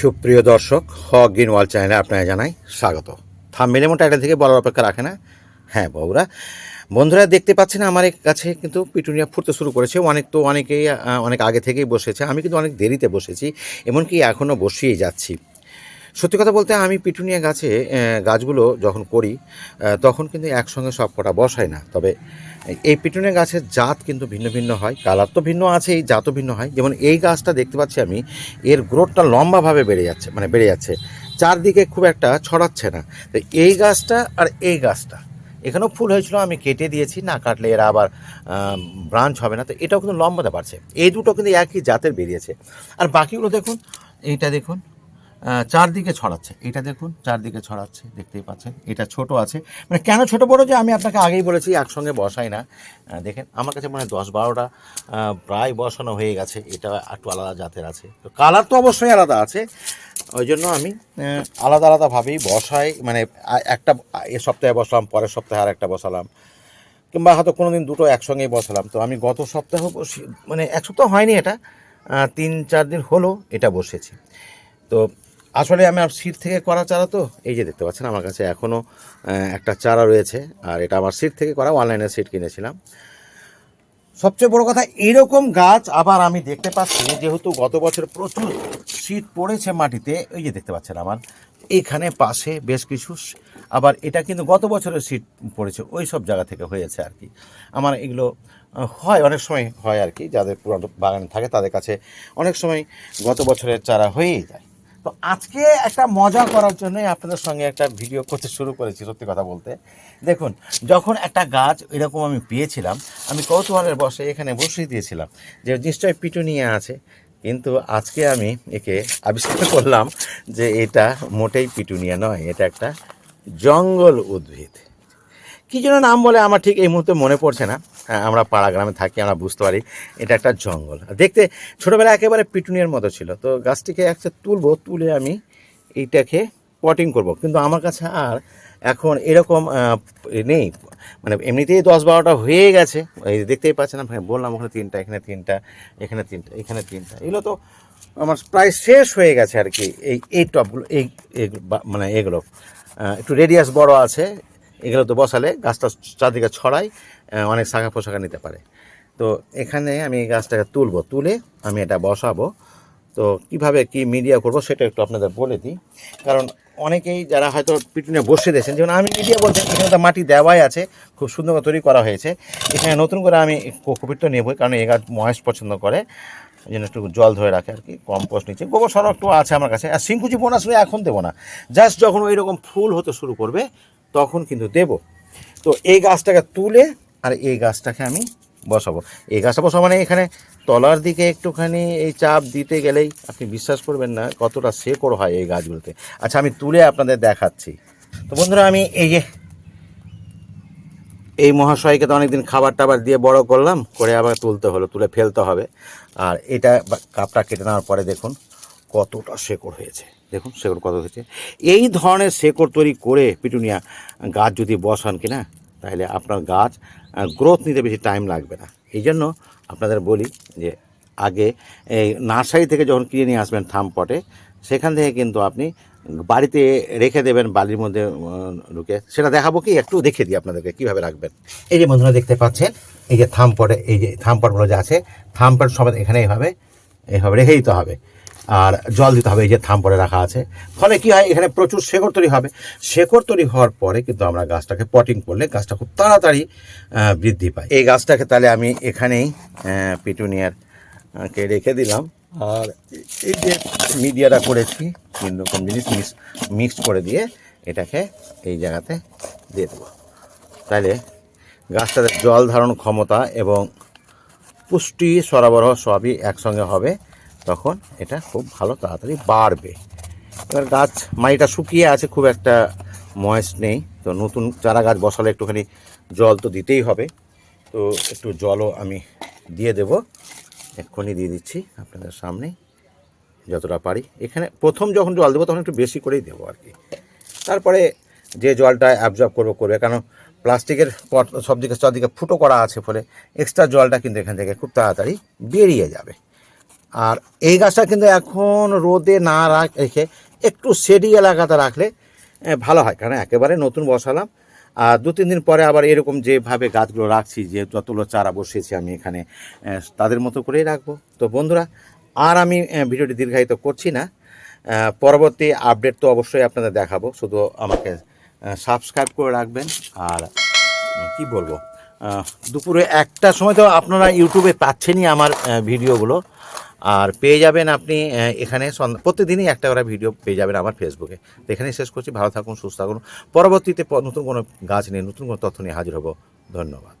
সুপ্রিয় দর্শক হ গ্রিন ওয়াল চ্যানেলে আপনাকে জানাই স্বাগত। থামবেন এমন টাইটেল থেকে বলার অপেক্ষা রাখে না। হ্যাঁ বউরা। বন্ধুরা, দেখতে পাচ্ছেন আমার কাছে কিন্তু পিটুনিয়া ফুটতে শুরু করেছে। অনেক তো অনেকেই অনেক আগে থেকেই বসেছে। আমি কিন্তু অনেক দেরিতে বসেছি, এমনকি এখনও বসিয়েই যাচ্ছি। সত্যি কথা বলতে আমি পিটুনিয়া গাছে গাছগুলো যখন করি তখন কিন্তু একসঙ্গে সব কটা বসাই না। তবে এই পিটুনিয়া গাছের জাত কিন্তু ভিন্ন ভিন্ন হয়, কালার তো ভিন্ন আছে এই জাতও ভিন্ন হয়। যেমন এই গাছটা দেখতে পাচ্ছি আমি, এর গ্রোথটা লম্বাভাবে বেড়ে যাচ্ছে মানে বেড়ে যাচ্ছে। চারদিকে খুব একটা ছড়াচ্ছে না। তো এই গাছটা আর এই গাছটা, এখানেও ফুল হয়েছিল, আমি কেটে দিয়েছি, না কাটলে এরা আবার ব্রাঞ্চ হবে না। তো এটাও কিন্তু লম্বাতে পারছে এই দুটো কিন্তু একই জাতের বেরিয়েছে। আর বাকিগুলো দেখুন, এইটা দেখুন চারদিকে ছড়াচ্ছে। এটা দেখুন, চারদিকে ছড়াচ্ছে, দেখতেই পাচ্ছেন। এটা ছোট আছে। মানে কেন ছোট বড় যে আমি আপনাকে আগেই বলেছি, একসঙ্গে বসাই না। দেখেন, আমার কাছে মনে দশ বারোটা প্রায় বসানো হয়ে গেছে। এটা একটু আলাদা জাতের আছে। তো কালার তো অবশ্যই আলাদা আছে। ওই জন্য আমি আলাদা আলাদাভাবেই বসাই। মানে একটা, এ সপ্তাহে বসালাম, পরের সপ্তাহে আর একটা বসালাম। কিংবা হয়তো কোনো দিন দুটো একসঙ্গেই বসালাম। তো আমি গত সপ্তাহ মানে এক সপ্তাহ হয়নি এটা। তিন, চার দিন হলো এটা বসেছি। তো আসলে আমি আর সিট থেকে করা চারা তো, এই যে দেখতে পাচ্ছেন আমার কাছে এখনও একটা চারা রয়েছে, আর এটা আমার সিট থেকে করা, অনলাইনে সিট কিনেছিলাম। সবচেয়ে বড় কথা, এরকম গাছ আবার আমি দেখতে পাচ্ছি, যেহেতু গত বছর প্রচুর শীত পড়েছে মাটিতে, এই যে দেখতে পাচ্ছেন আমার, এখানে পাশে বেশ কিছু আবার এটা কিন্তু গত বছরের শীত পড়েছে, ওই সব জায়গা থেকে হয়েছে আর কি। আমার এগুলো হয়, অনেক সময় হয় আর কি, যাদের পুরানো বাগান থাকে তাদের কাছে অনেক সময় গত বছরের চারা হয়েই যায়। তো আজকে একটা মজা করার জন্যই আপনাদের সঙ্গে একটা ভিডিও করতে শুরু করেছি, সত্যি কথা বলতে। দেখুন, যখন একটা গাছ এরকম আমি পেয়েছিলাম, আমি কৌতূহলের বসে এখানে বসিয়ে দিয়েছিলাম যে নিশ্চয় পিটুনিয়া আছে, কিন্তু আজকে আমি একে আবিষ্কার করলাম যে এটা মোটেই পিটুনিয়া নয়, এটা একটা জঙ্গল উদ্ভিদ। কী জন্য নাম বলে আমার ঠিক এই মুহূর্তে মনে পড়ছে না। হ্যাঁ, আমরা পাড়া গ্রামে থাকি আমরা বুঝতে পারি এটা একটা জঙ্গল। দেখতে ছোটোবেলায় একেবারে পিটুনিয়ার মতো ছিল। তো গাছটিকে একটা তুলবো তুলে আমি এইটাকে পটিং করব। কিন্তু আমার কাছে আর এখন এরকম নেই। মানে এমনিতেই দশ বারোটা হয়ে গেছে। এই দেখতেই পাচ্ছেন আপনাকে বললাম ওখানে তিনটা এখানে তিনটা এখানে তিনটা এখানে তিনটা। এগুলো তো আমার প্রায় শেষ হয়ে গেছে আর কি। এই এই টপগুলো এই মানে এগুলো। একটু রেডিয়াস বড় আছে। এগুলো তো বসালে গাছটা চারদিকে ছড়াই অনেক শাখা পোশাখা নিতে পারে। তো এখানে আমি গাছটাকে তুলবো, তুলে আমি এটা বসাবো। তো কীভাবে কি মিডিয়া করব সেটা একটু আপনাদের বলে দিই। কারণ অনেকেই যারা হয়তো পিটুনে বসে দিয়েছেন, যেমন আমি মিডিয়া বলতে এখানে তো মাটি দেওয়াই আছে, খুব সুন্দর করে তৈরি করা হয়েছে। এখানে নতুন করে আমি কোকোপিট তো নেবই কারণ এই গাছ মহেশ পছন্দ করে জন্য একটু জল ধরে রাখে আর কি, কম্পোস্ট নিচ্ছে গোবর সারও একটু আছে আমার কাছে, আর সিংকুচি বোনাস এখন দেবো না। জাস্ট যখন ওই রকম ফুল হতে শুরু করবে তখন কিন্তু দেব। তো এই গাছটাকে তুলে আর এই গাছটাকে আমি বসাবো। এই গাছটা বসাবো মানে এখানে তলার দিকে একটুখানি এই চাপ দিতে গেলেই আপনি বিশ্বাস করবেন না কতটা শেকড় হয় এই গাছগুলোতে। আচ্ছা আমি তুলে আপনাদের দেখাচ্ছি। তো বন্ধুরা, আমি এই যে এই মহাশয়কে তো অনেকদিন খাবার টাবার দিয়ে বড় করলাম, করে আবার তুলতে হলো, তুলে ফেলতে হবে। আর এটা কাপটা কেটে নেওয়ার পরে দেখুন কতটা শেকড় হয়েছে। দেখুন শেকড় কত হয়েছে। এই ধরনের শেকড় তৈরি করে পিটুনিয়া গাছ যদি বসান কিনা তাহলে আপনার গাছ গ্রোথ নিতে বেশি টাইম লাগবে না। এই জন্য আপনাদের বলি যে আগে এই নার্সারি থেকে যখন কিনে নিয়ে আসবেন থাম পটে সেখান থেকে কিন্তু আপনি বাড়িতে রেখে দেবেন বালির মধ্যে ঢুকে। সেটা দেখাবো কি একটু দেখে দিই আপনাদেরকে কীভাবে রাখবেন। এই যে বন্ধুরা দেখতে পাচ্ছেন এই যে থাম পটে এই যে থাম পটগুলো যে আছে থাম পট সব এখানে এইভাবে এইভাবে রেখে দিতে হবে। আর জল দিতে হবে, এই যে থাম পরে রাখা আছে। ফলে কি হয়, এখানে প্রচুর শেকড় তৈরি হবে। শেকড় তৈরি হওয়ার পরে কিন্তু আমরা গাছটাকে পটিং করলে গাছটা খুব তাড়াতাড়ি বৃদ্ধি পায়। এই গাছটাকে তাহলে আমি এখানেই পিটুনিয়ার কে রেখে দিলাম। আর এই যে মিডিয়াটা করেছি তিন রকম জিনিস মিক্স মিক্স করে দিয়ে এটাকে এই জায়গাতে দিয়ে দেবো। তাহলে গাছটাতে জল ধারণ ক্ষমতা এবং পুষ্টি সরবরাহ সবই একসঙ্গে হবে। তখন এটা খুব ভালো তাড়াতাড়ি বাড়বে। এবার গাছ মাটিটা শুকিয়ে আছে, খুব একটা ময়েস্ট নেই। তো নতুন চারা গাছ বসালে একটুখানি জল তো দিতেই হবে। তো একটু জলও আমি দিয়ে দেব। এক্ষুনি দিয়ে দিচ্ছি আপনাদের সামনে, যতটা পারি। এখানে প্রথম যখন জল দেবো তখন একটু বেশি করেই দেবো আর কি। তারপরে যে জলটা অ্যাবজর্ব করব করবে, কারণ প্লাস্টিকের পট সব দিকে চারদিকে ফুটো করা আছে ফলে এক্সট্রা জলটা কিন্তু এখান থেকে খুব তাড়াতাড়ি বেরিয়ে যাবে। আর এই গাছটা কিন্তু এখন রোদে না রাখ একটু শেডি এলাকাতে রাখলে ভালো হয়। কারণ একেবারে নতুন বসালাম। আর দু, তিন দিন পরে আবার এরকম যেভাবে গাছগুলো রাখছি, যে যতগুলো চারা বসিয়েছি আমি এখানে তাদের মতো করেই রাখব। তো বন্ধুরা, আর আমি ভিডিওটি দীর্ঘায়িত করছি না। পরবর্তী আপডেট তো অবশ্যই আপনাদের দেখাবো। শুধু আমাকে সাবস্ক্রাইব করে রাখবেন। আর কি বলব? দুপুরে একটার সময় তো আপনারা ইউটিউবে পাচ্ছেনই আমার ভিডিওগুলো। আর পেয়ে যাবেন আপনি এখানে প্রতিদিনই একটা করে ভিডিও পেয়ে যাবেন আমার ফেসবুকে তো এখানেই শেষ করছি, ভালো থাকুন, সুস্থ থাকুন। পরবর্তীতে নতুন কোনো গাছ নিয়ে, নতুন কোনো তথ্য নিয়ে হাজির হব। ধন্যবাদ।